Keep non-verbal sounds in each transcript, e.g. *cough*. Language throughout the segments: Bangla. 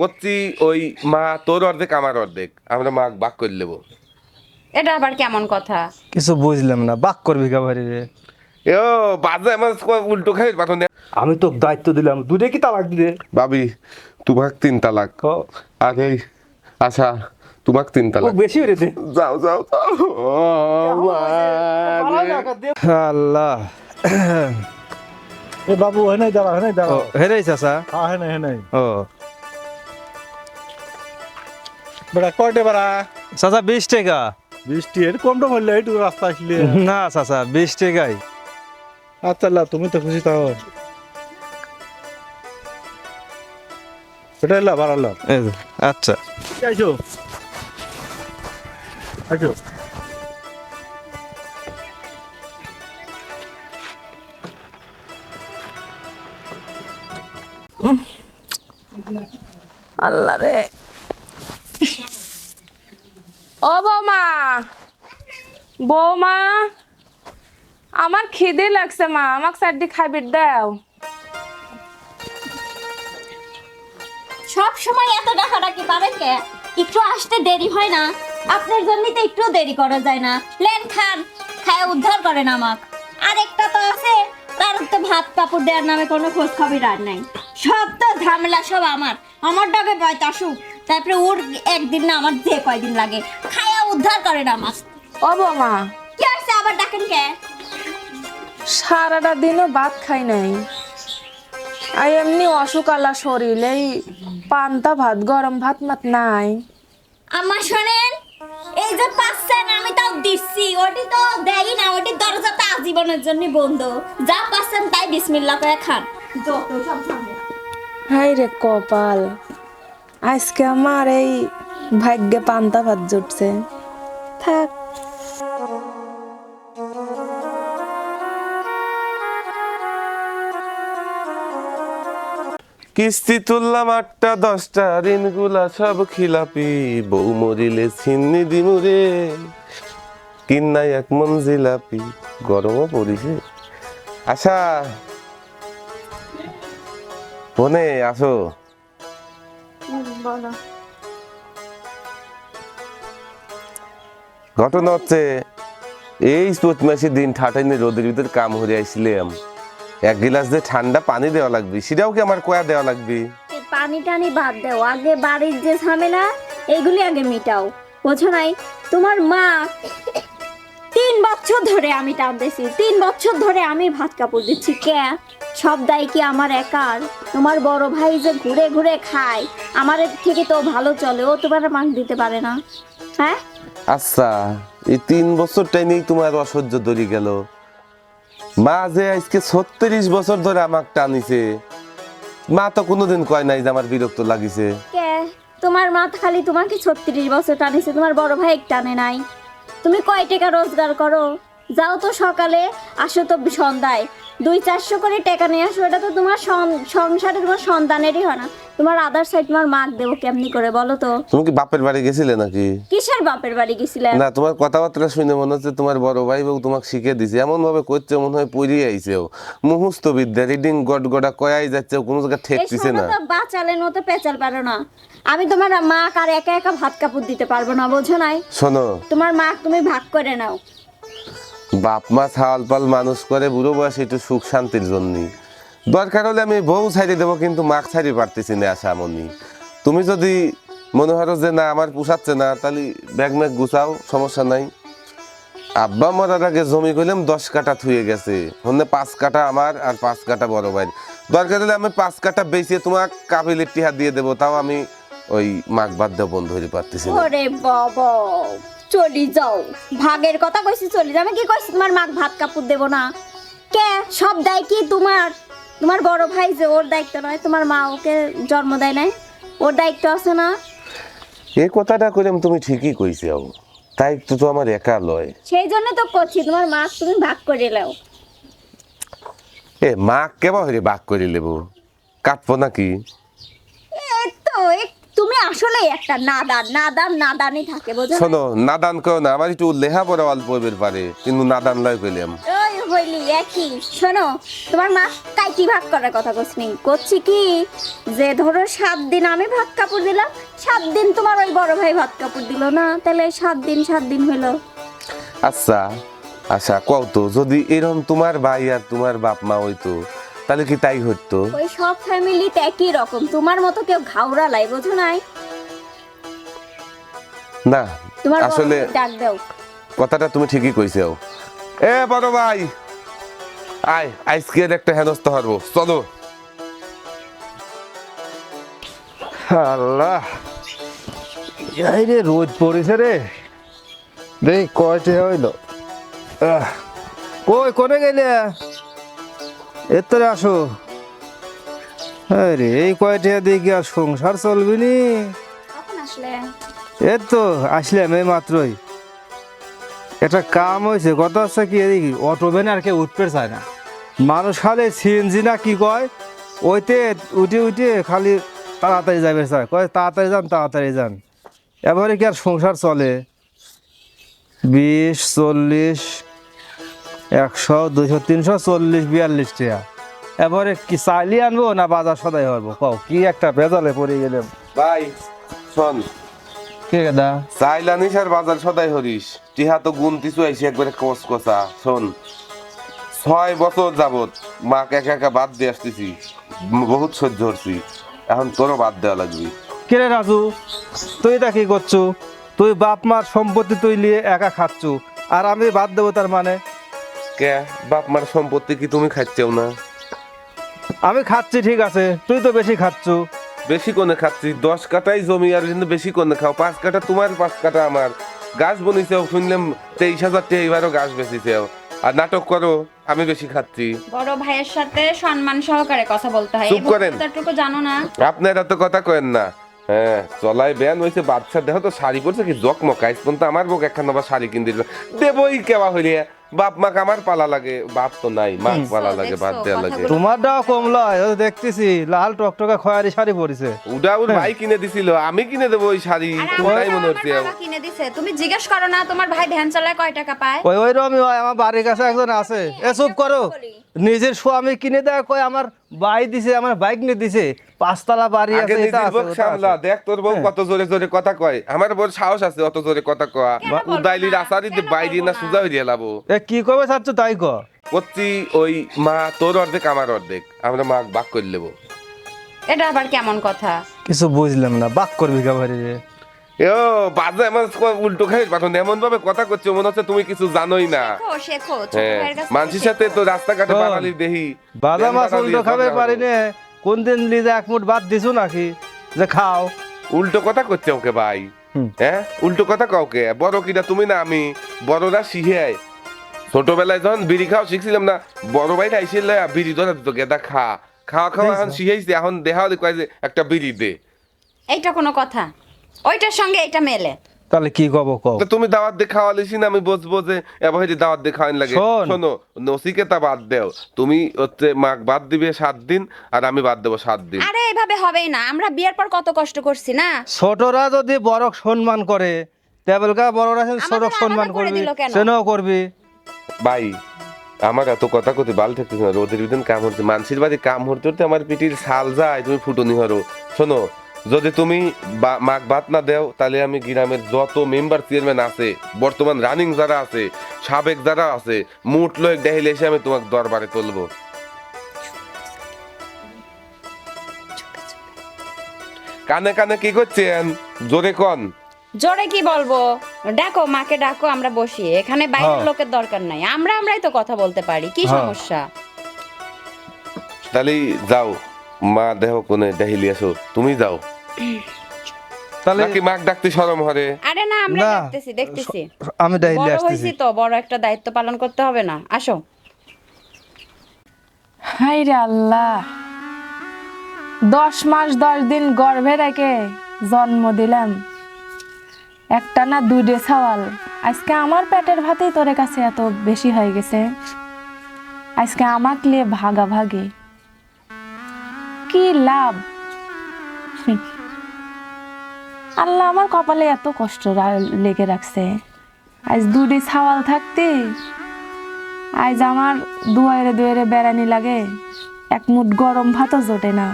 করছি ওই মা তোর অর্ধেক আমার অর্ধেক। আমরা মা বাক করে নেব। এটা আবার কেমন কথা? কিছু বুঝলাম না বাক করবি কাবারি রে। এ ও বাজে আমার উল্টো খাই পাঠন আমি তো দায়িত্ব দিলাম দুটো কি তালাক দিলে? ভাবি তোমাক তিন তালাক। আর এই আচ্ছা তোমাক তিন ও তালাক। বেশি হয়ে যাও যাও আল্লাহ। এ বাবু হয় নাই দাঁড়া হয় নাই ও দাঁড়া হেরে চাচা? হ্যাঁ হয় নাই হয় নাই ও। বেড়া কয়টে বেড়া? চাচা বিশ টাকা। বৃষ্টি এর কমটা হইলে এইটু রাস্তা আসলে। না চাচা বিশ টাকাই। আচ্ছা আল্লাহ তুমি তো খুশি থাকো এটা এলা বাড়ালো আচ্ছা। আইসো। আইসো। আল্লাহ রে। ও বৌমা। বৌমা, আমার খিদে লাগছে মা, আমাকে চারটি খাইবির দাও। সব সময় এত ডাকাডাকি পাবেন কে? একটু আসতে দেরি হয় না? আপনার জন্যই তো একটু দেরি করা যায় না। লেন খান, খায় উদ্ধার করেন আমাক। আর একটা তো আছে, তার তো ভাত কাপড় দেওয়ার নামে কোনো খোঁজ খবর আর নাই। সব তো ঝামেলা সব আমার। আমার ডাকে বয়ত আসুক তারপরে ওর একদিন না আমার যে কয়দিন লাগে। খায়া উদ্ধার করে না আমাক ও বৌমা কি আছে আবার ডাকেন কে? সারাটা দিনও ভাত খাই নাই। আর এমনি অসুখ আলা শরীর এই পান্তা ভাত গরম ভাত মাত নাই। আমার শোনেন এই যে পাচ্ছেন আমি তাও দিচ্ছি। ওটি তো দেই না ওটি দরজাটা আজীবনের জন্য বন্ধ। যা পাচ্ছেন তাই বিসমিল্লা করে খান। যত সব। হাই রে কপাল। আজকে আমার এই ভাগ্যে পান্তা ভাত জুটছে। থাক। কিস্তি তুললাম আটটা, দশটা, ঋণগুলা সব খিলাপি। বউ মরিলে ছিন্নি দিমুরে কিন্নাই এক মন জিলাপি, গরমও পড়িছে। আশা। বনে আসো। ঘটনা হচ্ছে এই চৈত মাসের দিন ঠাটাইনে রোদের ভিতরে কাম হয়ে আইছিলাম। এক গিলাস দিয়ে ঠান্ডা পানি দেওয়া লাগবে সেটাও কি আমার কয়া দেওয়া লাগবে? পানি টানি বাদ দাও আগে বাড়ির যে ঝামেলা এগুলি আগে মিটাও। বোঝো নাই তোমার মা তিন বছর ধরে আমি টানতেছি তিন বছর ধরে আমি ভাত কাপড় দিচ্ছি। কে? সব দায় কি আমার একার? তোমার বড় ভাই যে ঘুরে ঘুরে খায় আমার থেকে তো ভালো চলে ও তোমার মাং দিতে পারে না। হ্যাঁ? আচ্ছা এই তিন বছর টাইমেই তোমার অসহ্য ধরে গেল। মা যে আজকে ছত্রিশ বছর ধরে আমাক টানিছে মা তো কোনোদিন কয় নাই যে আমার বিরক্ত লাগিছে। কে? তোমার মা খালি তোমাকে ছত্রিশ বছর টানিছে তোমার বড় ভাই টানে নাই। তুমি কয় টাকা রোজগার করো? যাও তো সকালে আসো তো সন্ধ্যায়। দুই চারশো করে টাকা নিয়ে আসো এটা তো তোমার সংসারে তোমার সন্তানেরই হয় না। তোমার আদার সাইড তোমার মাক দেবো কেমনি করে বলো তো? তুমি কি বাপের বাড়ি গেছিলে নাকি? কিসের বাপের বাড়ি গেছিলে? না তোমার কথাবার্তা শুনে মনে হচ্ছে তোমার বড় ভাই বউ তোমাকে শিখে দিছে। এমন ভাবে করছে মনে হয় পড়িয়ে আইছেও মুহূর্ত বিদ্যা রিডিং গট গড়া কয়াই যাচ্ছে কোনো জায়গায় এই ঠেকতিছে না। সময় তো বাচালের মতো পেঁচাল পারো না। আমি তোমার মা আর একা একা ভাত কাপড় দিতে পারব না বোঝো নাই? শোনো। তোমার মা তুমি ভাগ করে নাও। বাপ মা ছাওয়াল পাল মানুষ করে বুড়ো বয়স একটু সুখ শান্তির জন্য দরকার হলে আমি বউ ছাড়ি দেবো, কিন্তু মাক ছাড়ি পারতেছি না আশা মনি। তুমি যদি মনে করো যে না, আমার পোষাচ্ছে না, তাহলে ব্যাগ ম্যাগ গুছাও, সমস্যা নাই। আব্বা মরার আগে জমি করলাম দশ কাটা থুয়ে গেছে। হন্যে পাঁচ কাটা আমার আর পাঁচ কাটা বড় ভাই দরকার হলে আমি পাঁচ কাটা বেঁচে তোমার কাবিলের টিহা দিয়ে দেবো, তাও আমি ওই মাঘ বাদ দেবো বন্ধ হতে পারতেছি না। বাবা। চলি যাও। ভাগের কথা কইছি চলি যাও। আমি কি কইছি তোমার মাক ভাত কাপড় দেবো না? কে? সব দায় কি তোমার? তোমার বড় ভাই যে ওর দায়িত্ব নয় তোমার মা ওকে জন্ম দেয় নাই? ওর দায়িত্ব আছে না? এই কথাটা কইলাম তুমি ঠিকই কইছো। তাই তো তো আমার একা লয়। সেই জন্য তো করছি তোমার মা তুমি ভাগ করে নাও। এ মা কেবা হইরে বাক করে লেব কাটবো নাকি? এ তো এ- তুমি আসলে একটা নাদান নাদান নাদানই থাকে বোঝো শোনো নাদান কেউ না আমার একটু লেহা পড়া অল্প হইবার পারে কিন্তু নাদান লয় পেলাম। ওই হইলি একই। শোনো তোমার মা কাইটি ভাগ করার কথা কসনি করছি কি যে ধরো সাত দিন আমি ভাত কাপড় দিলাম সাত দিন তোমার ওই বড় ভাই ভাত কাপড় দিল না তাহলে সাত দিন সাত দিন হইল। আচ্ছা আচ্ছা কও তো যদি এরকম তোমার ভাই আর তোমার বাপ মা হইতো তাহলে কি তাই হতো? ওই সব ফ্যামিলিতে একই রকম। তোমার মতো কেউ ঘাউরা লাই বোঝো নাই? না তোমার আসলে ডাক দাও। কথাটা তুমি ঠিকই কইছো এ বড় ভাই! আয় আজকের একটা হেনস্থ হারবো। চলো। আল্লাহ! এই রে রোদ পড়েছে রে। দেখ কয়টে হইল? আহ, কই কোনে গেলে? এতরে আসো। আরে এই কয়টা দেখি আর সংসার চলবি নি? এই তো আসলাম এই মাত্রই। একটা কাম হয়েছে কথা হচ্ছে কি এদিকে অটো ভ্যানে আর কেউ উঠতে চায় না। মানুষ খালি সিএনজি না কি কয়? ওইতে উঠে উঠে খালি তাড়াতাড়ি যাবে স্যার। কয় তাড়াতাড়ি যান তাড়াতাড়ি যান। এবারে কি আর সংসার চলে? বিশ চল্লিশ একশো দুশো তিনশো চল্লিশ বিয়াল্লিশ টাকা এবারে কি চাইলি আনব না বাজার সদাই হব কও কি একটা বেজালে পড়ে গেলাম। ভাই শোন। কে দা চাইলানিস আর বাজার সদাই হরিস টিহা তো গুণ কিছু আইসি একবারে কস কষা শোন ছয় বছর যাবত মাকে একা একা বাদ দিয়ে আসতেছি। বহুত সহ্য করছি। এখন তোরও বাদ দেওয়া লাগবে। কিরে রাজু? তুই এটা কি করছু? তুই বাপ মার সম্পত্তি তুই নিয়ে একা খাচ্ছ। আর আমি বাদ দেবো তার মানে? কে বাপ মার সম্পত্তি কি তুমি খাচ্ছেও না? আমি খাচ্ছি ঠিক আছে। তুই তো বেশি খাচ্ছু। বেশি কোনে খাচ্ছি। দশ কাটাই জমি আর কিন্তু বেশি কোনে খাও। পাঁচ কাটা তোমার পাঁচ কাটা আমার। গাছ বনিছেও শুনলাম তেইশ হাজার টাকা এবারও গাছ বেশিছেও আর নাটক করো আমি বেশি খাচ্ছি। বড় ভাইয়ের সাথে সম্মান সহকারে কথা বলতে হয়। চুপ করেন। জানো না? আপনারা তো কথা কেন না। হ্যাঁ চলাই ব্যান হয়েছে বাচ্চা দেখো তো শাড়ি পরছে কি জকমক। আইস পর্যন্ত আমার একখান আবার শাড়ি কিনে দিল। দেবই কেবা হইলে। বাপ মা আমার পালা লাগে বাপ তো নাই মা পালা লাগে বাদ দেয়া লাগে। কথাগুলো- তোমার দাও কমলা লয় দেখতেছি লাল টকটকা খয়ারি শাড়ি পরিছে। উডা ওর ভাই কিনে দিছিল আমি কিনে দেব ওই শাড়ি তোমারই মনে হচ্ছে। বাবা কিনে দিছে। তুমি জিজ্ঞেস করো না তোমার ভাই ভ্যান চালায় কয় টাকা পায়? ওই ওই রমি হয় আমার বাড়ির কাছে একজন আছে। এ চুপ করো। নিজের স্বামী কিনে দেয় কয় আমার বাই দিছে আমার বাইক নিয়ে দিছে পাঁচতলা বাড়ি আছে এটা আছে বউ সামলা দেখ তোর বউ কত জোরে জোরে কথা কয়। আমার বউর সাহস আছে অত জোরে কথা কয়া। উদাইলির? আসারি কেন বাইরে না? সুজা হইয়া লাবো। এ কি কবে চাচ্ছ তাই ক? করছি ওই মা তোর অর্ধেক আমার অর্ধেক। আমরা মা বাক করে নেব। এটা আবার কেমন কথা? কিছু বুঝলাম না বাক করবি কে রে ও বাজে আমার উল্টো খাই পাঠন এমন ভাবে কথা করছ মনে হচ্ছে তুমি কিছু জানোই না। হ্যাঁ মানুষের সাথে তো রাস্তাঘাটে শোন, বাঙালি দেহি। বাদাম মাছ উল্টো খাবে পারি হলো। কোন দিন লিজে এক মুঠ ভাত দিছু নাকি? যে খাও। উল্টো কথা করছে ওকে ভাই। হ্যাঁ উল্টো কথা কাউকে বড় কিনা তুমি না আমি বড়রা শিখে ছোটবেলায় যখন বিড়ি খাও শিখছিলাম না বড় ভাই আইসিল বিড়ি ধরে দিত গেদা খা। খাওয়া খাওয়া এখন শিখেছি এখন দেহা কয় যে একটা বিড়ি দে। এইটা কোনো কথা। ওইটার সঙ্গে এটা মেলে। তাহলে কি কব কও। তুমি দাওয়াত দিয়ে খাওয়ালিস না আমি বসবো যে এবার হয়তো দাওয়াত দিয়ে খাওয়ান লাগে। শোন। শোনো নসিকেতা বাদ দেও। তুমি হচ্ছে মাক বাদ দিবে সাত দিন আর আমি বাদ দেবো সাত দিন। আরে এভাবে হবেই না। আমরা বিয়ের পর কত কষ্ট করছি না? ছোটরা যদি বড়ক সম্মান করে তেবলকা বড়রা আমাদের ছোটক সম্মান করে করবি দিল কেন? সেটাও করবি। ভাই আমার এত কথা কতি বাল থাকতেছে না। রোদের দিন কাম হচ্ছে। মানসির বাড়ি কাম হতে হতে আমার পিঠির ছাল যায় তুমি ফুটনি হরো। শোনো যদি তুমি মাক ভাত না দেও তাহলে আমি গ্রামের যত মেম্বার চেয়ারম্যান আছে বর্তমান রানিং যারা আছে সাবেক যারা আছে মুঠ লোক দেখিলে এসে আমি তোমাকে দরবারে তুলবো। কানে কানে কি করছেন? জোরে কন। জোরে কি বলব? ডাকো মাকে ডাকো আমরা বসি। এখানে বাইরের হ্যাঁ। লোকের দরকার নাই। আমরা আমরাই তো কথা বলতে পারি। কি হ্যাঁ। সমস্যা? তাহলে যাও। মা দেহ কোনে দেখিলি আসো। তুমি যাও। তাহলে নাকি মাক ডাকতে সরম হরে আরে না আমরা না। দেখতেছি। দেখতেছি আমি ডাইলে বড় আসতেছি। হয়েছি তো বড় একটা দায়িত্ব পালন করতে হবে না। আসো। হাই রে আল্লাহ। দশ মাস দশ দিন গর্ভে রেখে জন্ম দিলাম একটা না সওয়াল। আজকে আমার পেটের ভাতেই তোর কাছে এত বেশি হয়ে গেছে। আজকে আমাকে নিয়ে ভাগাভাগি। কি লাভ? আল্লাহ আমার কপালে এত কষ্ট লেগে রাখছে। আজ দুটি ছাওয়াল থাকতে, আজ আমার দুয়ারে দুয়ারে বেড়ানি লাগে। এক মুঠ গরম ভাতও জোটে না।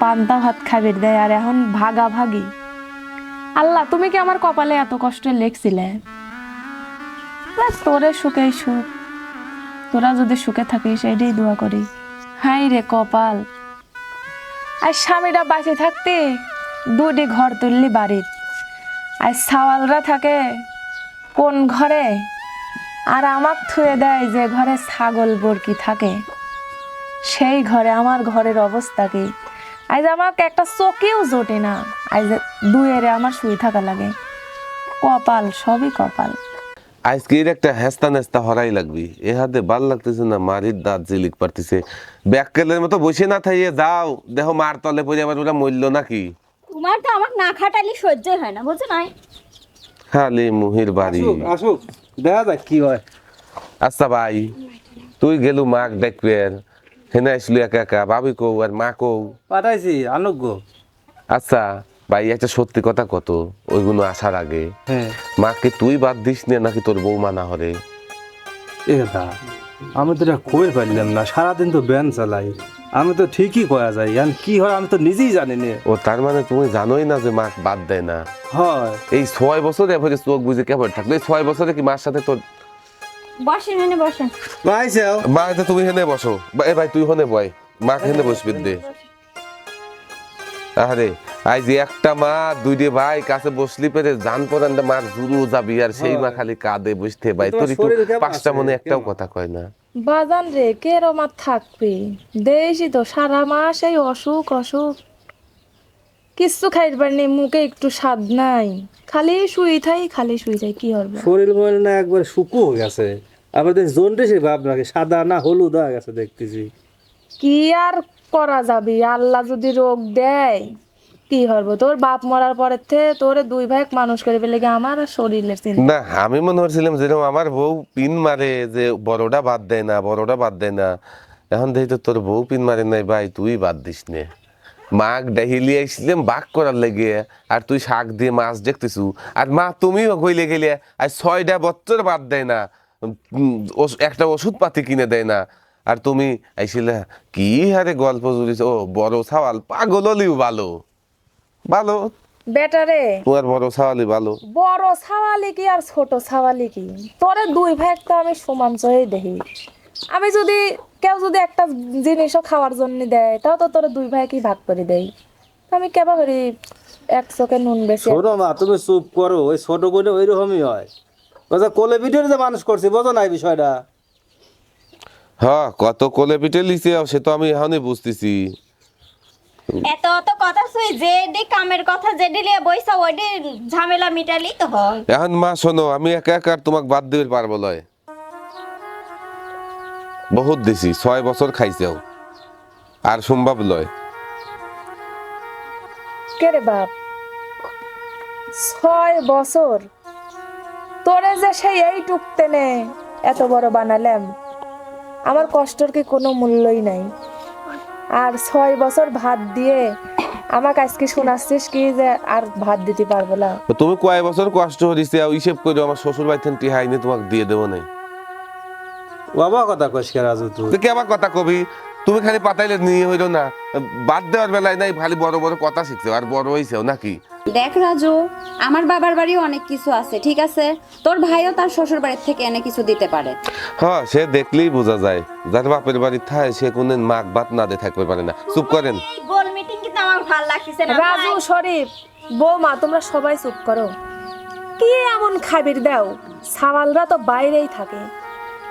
পান্তা ভাত খাবির দেয়, আর এখন ভাগা ভাগি। আল্লাহ, তুমি কি আমার কপালে এত কষ্ট লেখছিলে? তোরে সুখে সুখ। তোরা যদি সুখে থাকিস, এটাই দোয়া করি। হাই রে কপাল। আর স্বামীরা বাঁচে থাকতে দুটি ঘর তুললি বাড়ির। আর সাওয়ালরা থাকে কোন ঘরে? আর আমাক থুয়ে দেয় যে ঘরে ছাগল, বরকি থাকে। সেই ঘরে আমার ঘরের অবস্থা কি? আজ আমাকে একটা চোখেও জোটে না। আজ দুয়েরে আমার শুয়ে থাকা লাগে। কপাল, সবই কপাল। আজকে এর একটা হেস্তা নেস্তা হরাই লাগবি। এ হাতে ভালো লাগতেছে না, মারির দাঁত জিলিক পারতেছে। ব্যাককেলের মতো বসে না থাইয়ে যাও। দেখো মার তলে পড়ে আবার ওরা মরল নাকি? তোমার তো আমাকে না খাটালি সহ্যই হয় না বুঝছ নাই? খালি মুহির বাড়ি। আসুক দেখা যাক কি হয়। আচ্ছা ভাই তুই গেলু মাক দেখবে হেনে আসলু একা একা ভাবি কৌ আর মা কৌ পাঠাইছি আনুক গো। আচ্ছা ভাই একটা সত্যি কথা কত ওইগুলো আসার আগে। হ্যাঁ। মাকে তুই বাদ দিস নে নাকি তোর বউ মানা হরে? এ দা আমি তো এটা কই পারলাম না সারাদিন তো ব্যান চালাই। আমি তো ঠিকই কয়া যায় এখন কি হয় আমি তো নিজেই জানি না। ও তার মানে তুমি জানোই না যে মা বাদ দেয় না? হয়। এই ছয় বছর এভাবে চোখ বুঝে কেমন থাকল? এই ছয় বছরে কি মার সাথে তোর বসেন এনে বসেন ভাইসাও মা এটা তুমি হেনে বসো। বা- এ ভাই তুই হনে বয়। মা হেনে বসবি দে। আরে আজ একটা মা দুইটে ভাই কাছে বসলি পেরে জান পরান মার জুরু যাবি আর সেই মা খালি কাঁদে বসতে ভাই তোমার তোর একটু শরীর কেমন পাঁচটা আছে? মনে একটাও কেমন? কথা কয় না। বাজান রে কে রমার থাকবি? দেশি তো সারা মাস এই অসুখ অসুখ। কিচ্ছু খাইতে পারিনি মুখে একটু স্বাদ নাই। খালি শুই থাই খালি শুই থাই কি হবে শরীর মনে না একবার শুকু হয়ে গেছে। আমাদের জন্ডিসে ভাব নাকি সাদা না হলুদ হয়ে গেছে দেখতেছি। কি আর করা যাবে? আল্লাহ যদি রোগ দেয় কি তোর বাপ মরার তোরে দুই মানুষ করে ফেলে আমার আর শরীরের না, আমি মনে করছিলাম আমার বউ পিন মারে যে বড়টা বাদ দেয় না, বড়টা বাদ দেয় না। এখন দেখি তো তোর বউ পিন মারে নাই, ভাই, তুই বাদ দিস নে। ডাহিলি বাক করার লেগে, আর তুই শাক দিয়ে মাছ দেখতেছু। আর মা, তুমিও কইলে গেলে, আর ছয়টা বছর বাদ দেয় না একটা ওষুধ পাতি কিনে দেয় না। আর তুমি আইসিলে কি হারে গল্প জুড়িস ও বড় সাওয়াল পাগল হলিও ভালো ভালো। বেটারে তোমার বড় সাওয়ালি ভালো। বড় ছাওয়ালি কি আর ছোট ছাওয়ালি কি? তোরে দুই ভাই তো আমি সমান চয়ে দেখি। আমি যদি কেউ যদি একটা জিনিসও খাওয়ার জন্য দেয় তাও তো তোরে দুই ভাই কি ভাগ করে দেই। আমি কেবা করি এক চোখে নুন বেশি। ছোট মা তুমি চুপ করো ওই ছোট করে ওই রকমই হয়। ওই কোলে ভিডিও যে মানুষ করছে বোঝো না এই বিষয়টা? হ্যাঁ কত কোলে পিঠে লিছে সে তো আমি এখনই বুঝতেছি। এত অত কথা শুই যে ডি কামের কথা যে ডিলে বইসা ওইডি ঝামেলা মিটালি তো হয়। এখন মা শোনো আমি একা একা তোমাকে বাদ দিতে পারব লয়। বহুত দিছি ছয় বছর খাইছেও। আর সম্ভব লয়। কে রে বাপ? ছয় বছর? তোরে যে সেই এই টুকতে নে এত বড় বানালাম আমার কষ্টর কি কোনো মূল্যই নাই। আর ছয় বছর ভাত দিয়ে আমাকে আজকে শোনাচ্ছিস কি যে আর ভাত দিতে পারব না। তুমি কয় বছর কষ্ট হয়েছে হিসেব করে আমার শ্বশুর বাড়ি থেকে টিহাই নিয়ে তোমাকে দিয়ে দেবো না। বাবা কথা কইস কে রাজু তুই? কে আবার কথা কবি? তুমি খালি পাতাইলে নিয়ে হইল না। বাদ দেওয়ার বেলায় নাই খালি বড় বড় কথা শিখছে আর বড় হয়েছেও নাকি? দেখ রাজু আমার বাবার বাড়িও অনেক কিছু আছে ঠিক আছে? তোর ভাইও তার শ্বশুর বাড়ির থেকে এনে কিছু দিতে পারে। হ্যাঁ সে দেখলেই বোঝা যায়। যার বাপের বাড়ি থায় সে কোনদিন মাক ভাত না দিয়ে থাকতে পারে না। চুপ করেন। এই গোল মিটিং কিন্তু আমার ভালো লাগতেছে না রাজু শরীফ বৌমা তোমরা সবাই চুপ করো। কি এমন খাবির দাও? সাওয়ালরা তো বাইরেই থাকে।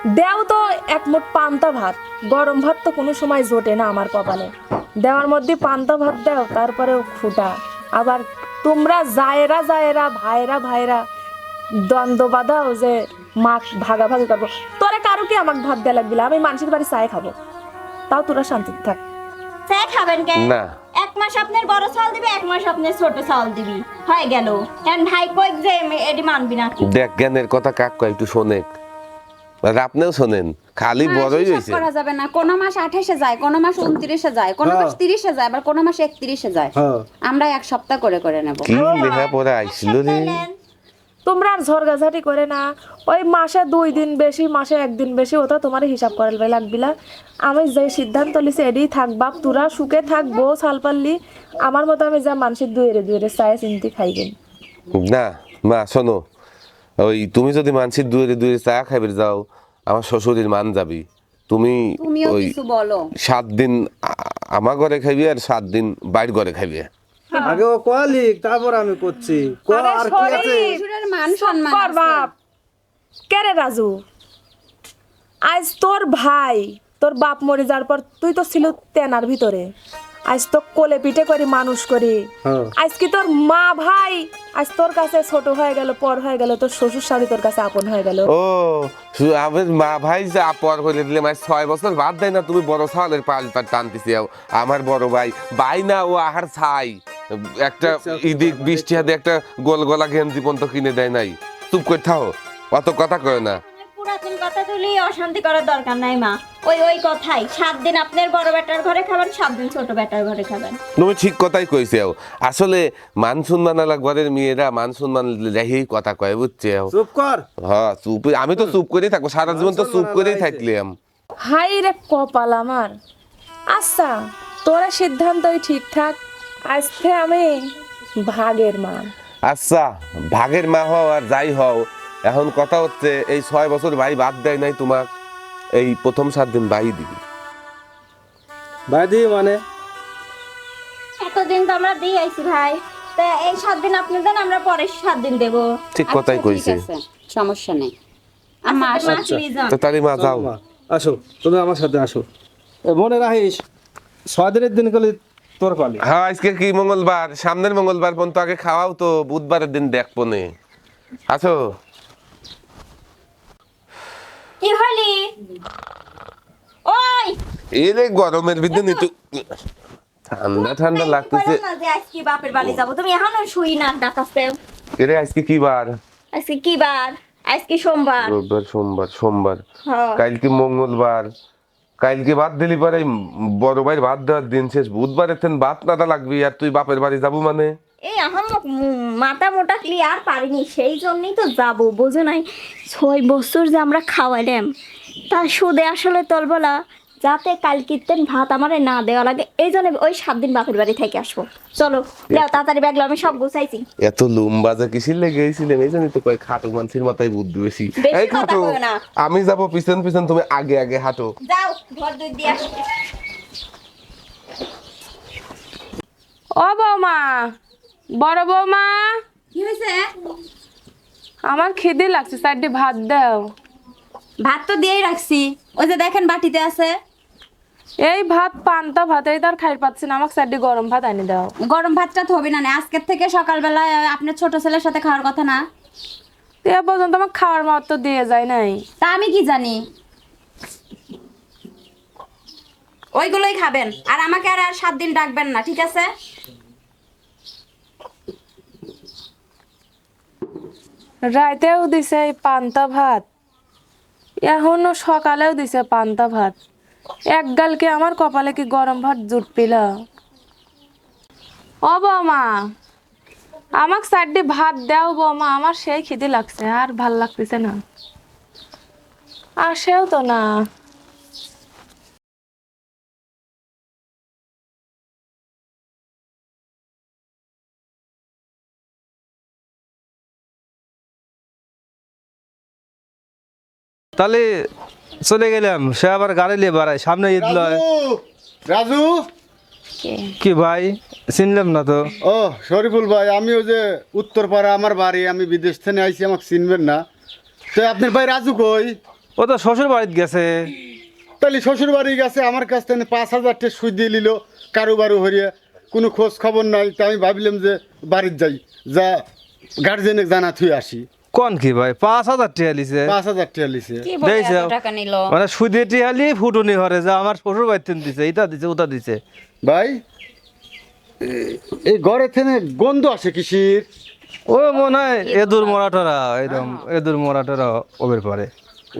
দেও তো এক মুঠ পান্তা ভাত। গরম ভাত তো কোনো সময় জোটে না আমার কপালে। দেওয়ার মধ্যে পান্তা ভাত দাও তারপরেও খুঁটা। আবার তোমরা জায়েরা জায়েরা ভাইরা ভাইরা দ্বন্দ্ব বাঁধাও যে মাছ ভাগাভাগি করব। তোরে কারও কি আমাকে ভাত দেওয়া লাগবে? আমি মানুষের বাড়ি চায় খাব। তাও তোরা শান্তি থাক। চা খাবেন কে না। এক মাস আপনার বড় চাল দিবি এক মাস আপনার ছোট চাল দিবি। হয়ে গেল। এখন ভাই কই যে এডি মানবি না দেখ জ্ঞানের কথা কাক কয় একটু শোনেক আপনিও শোনেন খালি হ্যাঁ, বড়ই হিসাব করা যাবে না। কোনো মাস আঠাশে যায় কোনো মাস উনত্রিশে যায় কোনো মাস হ্যাঁ। তিরিশে যায় আবার কোনো মাস একত্রিশে যায়। হ্যাঁ। আমরা এক সপ্তাহ করে করে নেব। কি লেখা পড়া আইছিল রে। তোমরা আর ঝরগাঝাটি করে না। ওই মাসে দুই দিন বেশি মাসে একদিন বেশি ওটা তোমার হিসাব করে লাগবিলা আমি যে সিদ্ধান্ত লিছি এডি থাক বাপ তোরা সুখে থাক বউ সাল পারলি আমার মতো আমি যা মানুষের দুয়েরে দুয়েরে চায় চিনতে খাইবেন। না মা শোনো ওই তুমি যদি মানসির দুয়ে দুয়ে চা খাইবে যাও আমার শ্বশুরের মান যাবি। তুমি ওই বলো। সাত দিন আমার ঘরে খাইবি আর সাত দিন বাইর ঘরে খাইবি। আগে ও কয়ালিক তারপর আমি করছি। আর কি আছে? মান সম্মান বাপ। কে রে রাজু? আজ তোর ভাই তোর বাপ মরে যাওয়ার পর তুই তো ছিল তেনার ভিতরে। আজ তো কোলে পিঠে করি মানুষ করি। হ্যাঁ। আজ কি তোর মা ভাই আজ তোর কাছে ছোট হয়ে গেল পর হয়ে গেল তোর শ্বশুর শাড়ি তোর কাছে আপন হয়ে গেল। ও আমার মা ভাই যে আপর হইলে দিলে মাস ছয় বছর বাদ দেয় না তুমি বড় সালের পাল পাল টানতেছি আমার বড় ভাই। ভাই না ও আহার ছাই। একটা ইদিক বৃষ্টি হাতে একটা গোল গলা গেঞ্জি পর্যন্ত কিনে দেয় নাই। চুপ করে থাও অত কথা কয় না। পুরাতন কথা তুলি অশান্তি করার দরকার নাই মা। ওই ওই কথাই। সাত দিন আপনার বড় বেটার ঘরে খাবেন সাত দিন ছোট বেটার ঘরে খাবেন। তুমি ঠিক কথাই কইছে আসলে মান সম্মান আলা ঘরের মেয়েরা মান সম্মান কথা কয় বুঝছে চুপ কর। হ্যাঁ চুপ আমি তো চুপ করেই থাকব সারা জীবন তো চুপ করেই থাকলাম হাই রে কপাল আমার। আচ্ছা তোরা সিদ্ধান্তই ঠিকঠাক আজকে আমি ভাগের মা। আচ্ছা ভাগের মা হও আর যাই হও এখন কথা হচ্ছে এই ছয় বছর ভাই বাদ দেয় নাই তোমার এই প্রথম সাত দিন ভাই দিবি। ভাইদি মানে? এতদিন তো আমরা দিয়ে আইছি ভাই। তা এই সাত দিন আপনি দেন আমরা পরের সাত দিন দেবো। ঠিক কথাই আচ্ছা, কইছে। সমস্যা নেই। আম্মা আসো। মা তো তারি মা যাও। আসো তুমি আমার সাথে আসো। এ, মনে রাখিস ছয় দিনের দিন গেলে তোর পালি। হ্যাঁ আজকে কি মঙ্গলবার? সামনের মঙ্গলবার পর্যন্ত আগে খাওয়াও তো বুধবারের দিন দেখব নে। আছো কি হলি? ওই! এরে গরমের ভিতরে নিতু ঠান্ডা ঠান্ডা লাগতেছে। না যে আজকে বাপের বাড়ি যাব। তুমি এখনও শুই না এরে আজকে কি বার? আজকে কি বার? আজকে সোমবার। রোববার সোমবার সোমবার। হ্যাঁ। কালকে মঙ্গলবার। কালকে বাদ দিলি পরে বড় ভাইয়ের বাদ দেওয়ার দিন শেষ। বুধবারের থেন বাদ নাটা লাগবি আর তুই বাপের বাড়ি যাব মানে? এই এখন মাথা মোটা ক্লিয়ার পারিনি সেই জন্যই তো যাব বোঝো নাই। ছয় বছর যে আমরা খাওয়াইলাম তার সুদে আসলে তলবলা যাতে কাল কীর্তেন ভাত আমারে না দেওয়া লাগে এই জন্য ওই সাত দিন বাপের বাড়ি থেকে আসব। চলো যাও তাড়াতাড়ি ব্যাগলো আমি সব গুছাইছি। এত লুম্বা যে কিসির লেগে গেছিলেন এই জন্যই তো কয় খাটো মানুষের মাথায় বুদ্ধি বেশি। এই খাটো আমি যাব পিছন পিছন তুমি আগে আগে হাঁটো। যাও ঘর দুই দিয়ে আসো। ও বৌমা বড় বৌমা। কি হয়েছে? আমার খিদে লাগছে চারটে ভাত দাও। ভাত তো দিয়েই রাখছি। ওই যে দেখেন বাটিতে আছে। এই ভাত পান্তা ভাত এই তার খাই পাচ্ছি না। আমাকে চারটে গরম ভাত আনি দাও। গরম ভাতটা তো হবে না না। আজকের থেকে সকালবেলা আপনার ছোট ছেলের সাথে খাওয়ার কথা না। তো এ পর্যন্ত আমার খাওয়ার মাত্র দিয়ে যায় নাই। তা আমি কি জানি? ওইগুলোই খাবেন। আর আমাকে আর আর সাত দিন ডাকবেন না ঠিক আছে? রাতেও দিছে এই পান্তা ভাত। এখনও সকালেও দিছে পান্তা ভাত। এক গালকে আমার কপালে কি গরম ভাত জুট পিল ও বৌমা, আমাকে চারটে ভাত দাও বৌমা, আমার সেই খিদে লাগছে, আর ভালো লাগতেছে না। আসেও তো না। তাহলে চলে গেলাম সে আবার গাড়ি নিয়ে বাড়ায় সামনে ঈদ লয়। রাজু? কি? ভাই? চিনলাম না তো। ও শরীফুল ভাই আমি ওই যে উত্তরপাড়া আমার বাড়ি আমি বিদেশ থেকে আইছি আমাকে চিনবেন না। তো আপনার ভাই রাজু কই? ও তো শ্বশুর বাড়িতে গেছে। তাহলে শ্বশুর বাড়ি গেছে আমার কাছ থেকে পাঁচ হাজার টাকা সুই দিয়ে নিল কারও বারো হরিয়ে। কোনো খোঁজ খবর নাই তাই আমি ভাবলাম যে বাড়ির যাই যা গার্জেনে জানা থুই আসি। কোন কি ভাই? পাঁচ হাজার টাকা লিছে। পাঁচ হাজার টাকা লিছে। কি বলে এত টাকা নিল? মানে সুদে টিহালি ফুটুনি হরে যা আমার শ্বশুর বাড়িতে দিছে এটা দিছে ওটা দিছে। ভাই এই ঘরে থেকে গন্ধ আসে কিসির? ও মনে হয় এদুর মরাটরা এরকম এদুর মরাটরা ওবের পারে।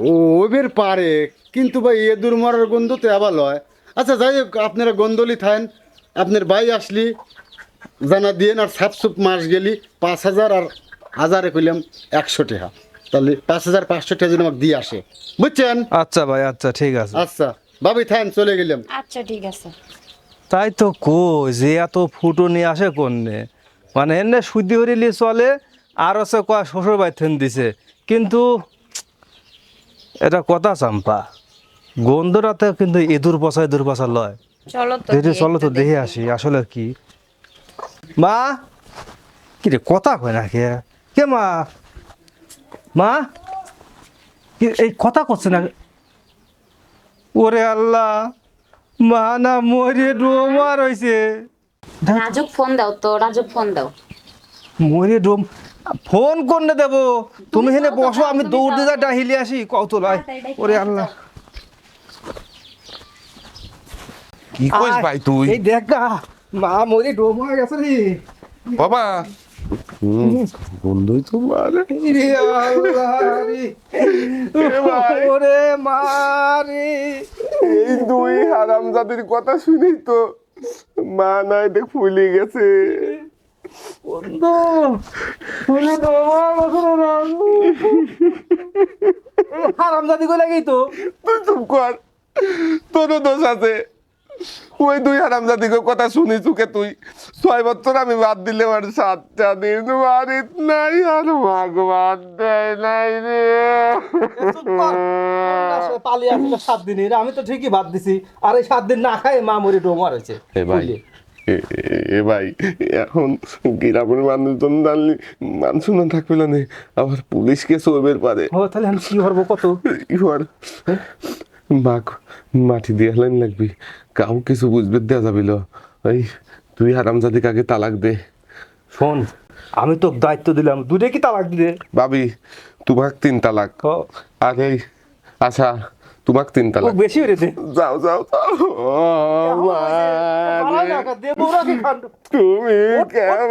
ও ওবের পারে কিন্তু ভাই এ দূর মরার গন্ধ তো আবার লয় আচ্ছা যাই হোক আপনারা গন্ধলি থাকেন আপনার ভাই আসলি জানা দিয়ে আর সাপ সুপ মাস গেলি পাঁচ হাজার আর হাজারে কইলাম একশো টাকা তাহলে পাঁচ হাজার পাঁচশো টাকা যদি আমাকে দিয়ে আসে। বুঝছেন? আচ্ছা ভাই আচ্ছা ঠিক আছে। আচ্ছা ভাবি থাকেন চলে গেলাম। আচ্ছা ঠিক আছে। তাই তো কই যে এত ফুটো নিয়ে আসে কোনে মানে এনে শুদ্ধি হরিলি চলে আর হচ্ছে কয় শ্বশুর বাড়ি থেন দিছে। কিন্তু এটা কথা চাম্পা। গন্ধটাতে কিন্তু ইঁদুর পচা ইঁদুর পচা লয়। চলো তো দেখে চলো তো দেখে আসি আসলে কি? মা কি রে কথা কয় না কে? কে মা? মা? এই কথা করছে না। ওরে আল্লাহ মা না মরে রাজুক ফোন দাও তো রাজুক ফোন দাও। মরে ডোম ফোন করলে দেবো? তুমি হেনে বসো আমি দৌড় দিয়ে ডাহিলে আসি কত লয় ওরে আল্লাহ। কি কইস ভাই তুই? এই দেখ না মা মরে ডোম হয়ে গেছে রে। বাবা বন্ধুই তো মারে। ওরে মা এই দুই কথা শুনেই তো মা নাই দেখ ফুলে গেছে। বন্ধু ফুলে ডোমা বছর হারাম জাতি কই লাগেই তো? তুই চুপ কর তোরও দোষ আছে। ওই দুই হারাম জাতিকে কথা শুনি চুকে তুই। ছয় বছর আমি বাদ দিলে আর সাতটা দিন বাড়িত নাই আর ভগবান দেয় নাই রে। পালিয়ে আসলে সাত দিনের আমি তো ঠিকই বাদ দিছি। আর এই সাত দিন না খাই মা মরে ডোমার হয়েছে এ ভাই এ- ভাই এখন গ্রামের মানুষজন জানলি মান শুনে থাকবে না আবার পুলিশকে সবের পারে। ও তাহলে আমি কি করব কত? ইহার মাক মাটি দিয়ে হেলেন লাগবি কাউ কিছু বুঝবে দেওয়া যাবিল ওই তুই হারাম জাদিকে আগে তালাক দে শোন আমি তো দায়িত্ব দিলাম দুটো কি তালাক দিলে ভাবি তোমাক তিন তালাক আর এই আচ্ছা তোমাক তিন তালাক বেশি হয়ে দে যাও যাও। তুমি কেমন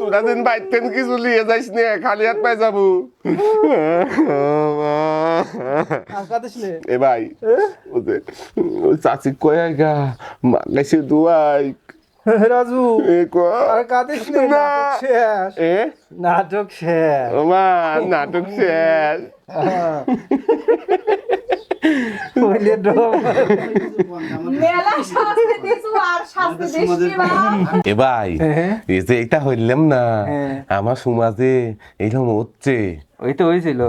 তোরা দিন বাইতেন কিছু লিয়ে যাইস নে খালি হাত পাই যাব এ ভাই ওই চাচি কয়ে গা মাগাইছে দুয়াই রাজু আর কাঁদিস নে, এ নাটক শেষ। মা নাটক শেষ *laughs* এ ভাই হ্যাঁ। এই যে এটা হইলাম না হ্যাঁ। আমার সমাজে এইরকম হচ্ছে ওই তো হয়েছিল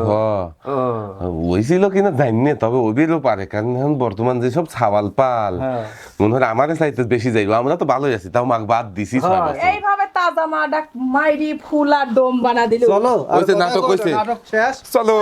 হয়েছিল কিনা জানিনা তবে ওদেরও পারে কারণ এখন বর্তমান যেসব ছাওয়াল পাল হ্যাঁ। মনে হয় আমাদের চাইতে বেশি যাইবো আমরা তো ভালোই আছি তাও মাক বাদ দিছি ছয় হ্যাঁ। বছর। এইভাবে তাজা মা ডাক মাইরি ফুল আর ডোম বানা দিল চলো ওই নাটক হইছে। নাটক শেষ চলো